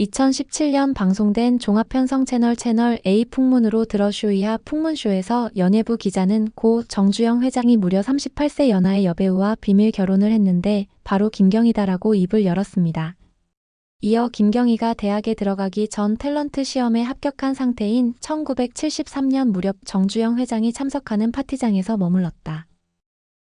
2017년 방송된 종합편성 채널 채널 A 풍문으로 들어쇼 이하 풍문쇼에서 연예부 기자는 고 정주영 회장이 무려 38세 연하의 여배우와 비밀 결혼을 했는데 바로 김경이다라고 입을 열었습니다. 이어 김경희가 대학에 들어가기 전 탤런트 시험에 합격한 상태인 1973년 무렵 정주영 회장이 참석하는 파티장에서 머물렀다.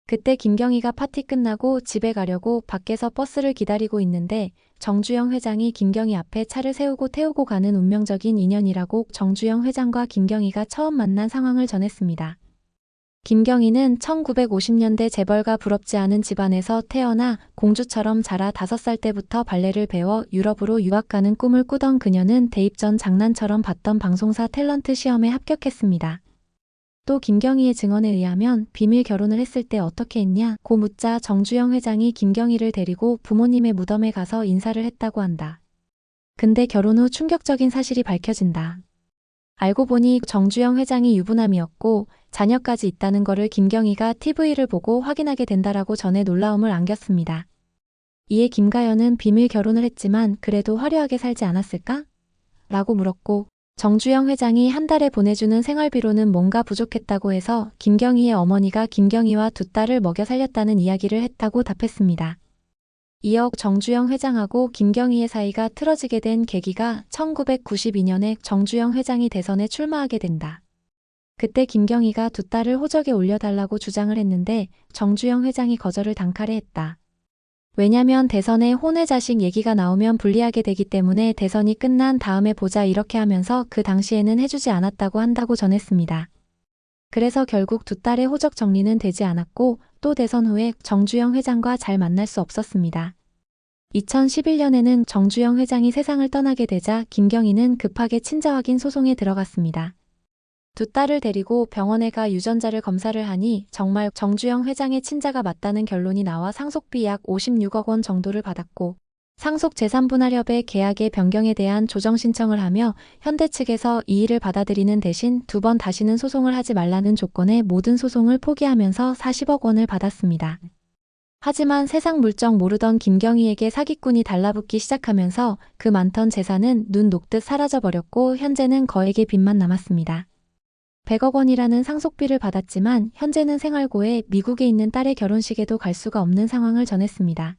그때 김경희가 파티 끝나고 집에 가려고 밖에서 버스를 기다리고 있는데 정주영 회장이 김경희 앞에 차를 세우고 태우고 가는 운명적인 인연이라고 정주영 회장과 김경희가 처음 만난 상황을 전했습니다. 김경희는 1950년대 재벌가 부럽지 않은 집안에서 태어나 공주처럼 자라 5살 때부터 발레를 배워 유럽으로 유학 가는 꿈을 꾸던 그녀는 대입 전 장난처럼 봤던 방송사 탤런트 시험에 합격했습니다. 또 김경희의 증언에 의하면 비밀 결혼을 했을 때 어떻게 했냐 고 묻자 정주영 회장이 김경희를 데리고 부모님의 무덤에 가서 인사를 했다고 한다. 근데 결혼 후 충격적인 사실이 밝혀진다. 알고 보니 정주영 회장이 유부남이었고 자녀까지 있다는 거를 김경희가 TV를 보고 확인하게 된다라고 전해 놀라움을 안겼습니다. 이에 김가연은 비밀 결혼을 했지만 그래도 화려하게 살지 않았을까? 라고 물었고 정주영 회장이 한 달에 보내주는 생활비로는 뭔가 부족했다고 해서 김경희의 어머니가 김경희와 두 딸을 먹여 살렸다는 이야기를 했다고 답했습니다. 이어 정주영 회장하고 김경희의 사이가 틀어지게 된 계기가 1992년에 정주영 회장이 대선에 출마하게 된다. 그때 김경희가 두 딸을 호적에 올려달라고 주장을 했는데 정주영 회장이 거절을 단칼에 했다. 왜냐면 대선에 혼외 자식 얘기가 나오면 불리하게 되기 때문에 대선이 끝난 다음에 보자 이렇게 하면서 그 당시에는 해주지 않았다고 한다고 전했습니다. 그래서 결국 두 딸의 호적 정리는 되지 않았고 또 대선 후에 정주영 회장과 잘 만날 수 없었습니다. 2011년에는 정주영 회장이 세상을 떠나게 되자 김경희는 급하게 친자 확인 소송에 들어갔습니다. 두 딸을 데리고 병원에 가 유전자를 검사를 하니 정말 정주영 회장의 친자가 맞다는 결론이 나와 상속비 약 56억 원 정도를 받았고 상속 재산 분할협의 계약의 변경에 대한 조정 신청을 하며 현대 측에서 이의를 받아들이는 대신 두 번 다시는 소송을 하지 말라는 조건에 모든 소송을 포기하면서 40억 원을 받았습니다. 하지만 세상 물정 모르던 김경희에게 사기꾼이 달라붙기 시작하면서 그 많던 재산은 눈 녹듯 사라져버렸고 현재는 거액의 빚만 남았습니다. 100억 원이라는 상속비를 받았지만 현재는 생활고에 미국에 있는 딸의 결혼식에도 갈 수가 없는 상황을 전했습니다.